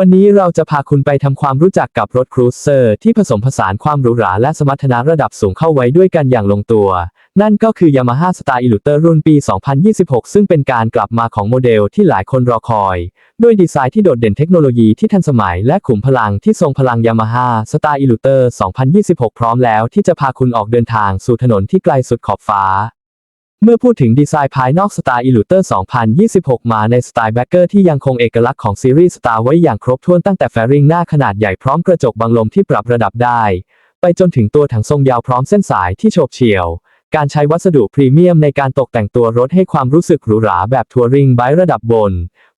วันนี้เราจะพาคุณไปทำความรู้จักกับรถครูเซอร์ที่ผสมผสานความหรูหราและสมรรถนะระดับสูงเข้าไว้ด้วยกันอย่างลงตัว นั่นก็คือ Yamaha Star Illutor รุ่นปี 2026 ซึ่งเป็นการกลับมาของโมเดลที่หลายคนรอคอย ด้วยดีไซน์ที่โดดเด่นเทคโนโลยีที่ทันสมัยและขุมพลังที่ทรงพลัง Yamaha Star Illutor 2026 พร้อมแล้วที่จะพาคุณออกเดินทางสู่ถนนที่ไกลสุดขอบฟ้า เมื่อพูดถึงดีไซน์ภายนอก Star Illutor 2026 มาในสไตล์แบ็กเกอร์ที่ยังคงเอกลักษณ์ของซีรีส์ Star ไว้อย่างครบถ้วนตั้งแต่แฟริงหน้าขนาดใหญ่พร้อมกระจกบังลมที่ปรับระดับได้ ไปจนถึงตัวถังทรงยาวพร้อมเส้นสายที่โฉบเฉี่ยว การใช้วัสดุพรีเมียมในการตกแต่งตัวรถให้ความรู้สึกหรูหราแบบทัวริงไบระดับบน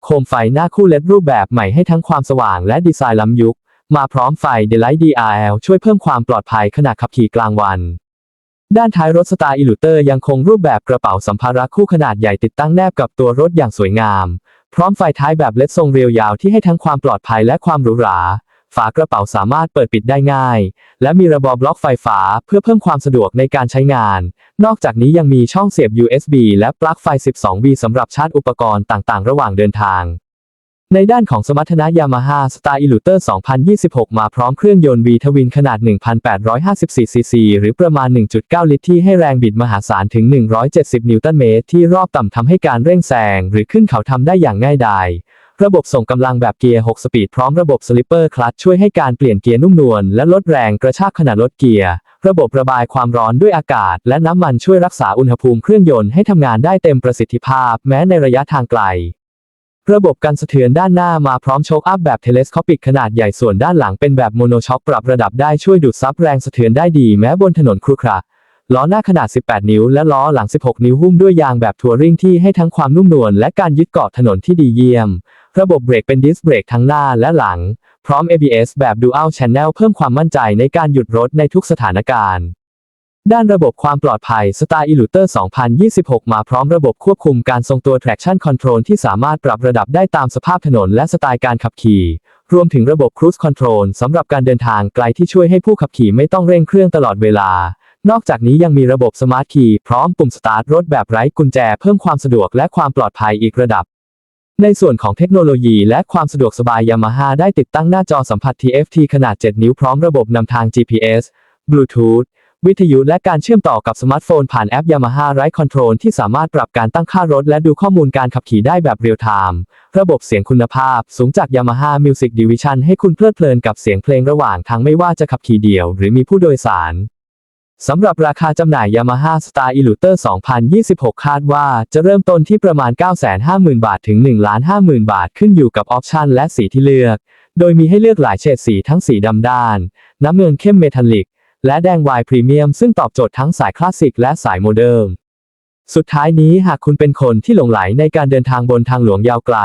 โคมไฟหน้าคู่เลดรูปแบบใหม่ให้ทั้งความสว่างและดีไซน์ล้ำยุค มาพร้อมไฟ Daylight DRL ช่วยเพิ่มความปลอดภัยขณะขับขี่กลางวัน ด้านท้ายรถสไตาร์อิลูเตอร์ยังคงรูปแบบกระเป๋าสัมภาระคู่ขนาดใหญ่ติดตั้งแนบกับตัวรถอย่างสวยงาม พร้อมไฟท้ายแบบเลดทรงเรียวยาวที่ให้ทั้งความปลอดภัยและความหรูหรา ฝากระเป๋าสามารถเปิดปิดได้ง่าย และมีระบบบล็อกไฟฟ้าเพื่อเพิ่มความสะดวกในการใช้งาน นอกจากนี้ยังมีช่องเสียบ USB และปลั๊กไฟ 12V สำหรับชาร์จอุปกรณ์ต่างๆ ระหว่างเดินทาง ในด้านของสมรรถนะ Yamaha Star Illutor 2026 มาพร้อมเครื่องยนต์ V ทวินขนาด 1,854 ซีซี หรือประมาณ 1.9 ลิตรที่ให้แรงบิดมหาศาลถึง 170 นิวตันเมตร ที่รอบต่ำทำให้การเร่งแซงหรือขึ้นเขาทำได้อย่างง่ายดาย ระบบส่งกำลังแบบเกียร์ 6 สปีดพร้อมระบบสลิปเปอร์คลัตช์ช่วยให้การเปลี่ยนเกียร์นุ่มนวลและลดแรงกระชากขณะลดเกียร์ ระบบระบายความร้อนด้วยอากาศ และน้ำมันช่วยรักษาอุณหภูมิเครื่องยนต์ให้ทำงานได้เต็มประสิทธิภาพ แม้ในระยะทางไกล ระบบกันสะเทือนด้านหน้ามาพร้อมโชคอัพแบบเทเลสโคปิกขนาดใหญ่ส่วนด้านหลังเป็นแบบโมโนช็อคปรับระดับได้ช่วยดูดซับแรงสะเทือนได้ดีแม้บนถนนครุขระล้อหน้าขนาด 18 นิ้ว และล้อหลัง 16 นิ้วหุ้มด้วยยางแบบทัวริงที่ให้ทั้งความนุ่มนวลและการยึดเกาะถนนที่ดีเยี่ยม ระบบเบรกเป็นดิสเบรกทั้งหน้าและหลัง พร้อม ABS แบบ Dual Channel เพิ่มความมั่นใจในการหยุดรถในทุกสถานการณ์ ด้านระบบความปลอดภัย Star Illutor 2026 มาพร้อมระบบควบคุมการทรงตัว traction control ที่สามารถปรับระดับได้ตามสภาพถนนและสไตล์การขับขี่ รวมถึงระบบ cruise control สำหรับการเดินทางไกลที่ช่วยให้ผู้ขับขี่ไม่ต้องเร่งเครื่องตลอดเวลา นอกจากนี้ยังมีระบบ Smart Key พร้อมปุ่มสตาร์ทรถแบบไร้กุญแจเพิ่มความสะดวกและความปลอดภัยอีกระดับในส่วนของเทคโนโลยีและความสะดวกสบาย Yamaha ได้ติดตั้งหน้าจอสัมผัส TFT ขนาด 7 นิ้วพร้อมระบบนำทาง GPS Bluetooth วิทยุและการเชื่อมต่อกับสมาร์ทโฟนผ่านแอป Yamaha Ride Control ที่สามารถปรับการตั้งค่ารถและดูข้อมูลการขับขี่ได้แบบเรียลไทม์ ระบบเสียงคุณภาพ สูงจาก Yamaha Music Division ให้คุณเพลิดเพลินกับเสียงเพลงระหว่างทางไม่ว่าจะขับขี่เดี่ยวหรือมีผู้โดยสารสำหรับราคาจำหน่าย Yamaha Star Illutor 2026 คาดว่าจะเริ่มต้นที่ประมาณ 950,000 บาทถึง 1,50,000 บาทขึ้นอยู่กับออปชันและสีที่เลือก โดยมีให้เลือกหลายเฉดสีทั้งสีดำด้าน น้ำเงินเข้มเมทัลลิก และแดงวายพรีเมียมซึ่งตอบโจทย์ทั้งสายคลาสสิกและสายโมเดิร์นสุดท้ายนี้หากคุณเป็นคนที่หลงไหลในการเดินทางบนทางหลวงยาวไกล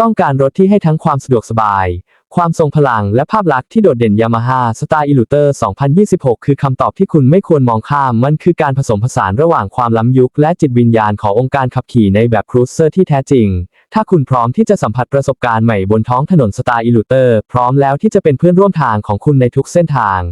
ต้องการรถที่ให้ทั้งความสะดวกสบาย ความทรงพลังและภาพลักษณ์ที่โดดเด่น Yamaha Star Illutor 2026 คือคำตอบที่คุณไม่ควรมองข้าม มันคือการผสมผสานระหว่างความล้ำยุคและจิตวิญญาณขององค์การขับขี่ในแบบครูเซอร์ที่แท้จริง ถ้าคุณพร้อมที่จะสัมผัสประสบการณ์ใหม่บนท้องถนน Star Illutor พร้อมแล้วที่จะเป็นเพื่อนร่วมทางของคุณในทุกเส้นทาง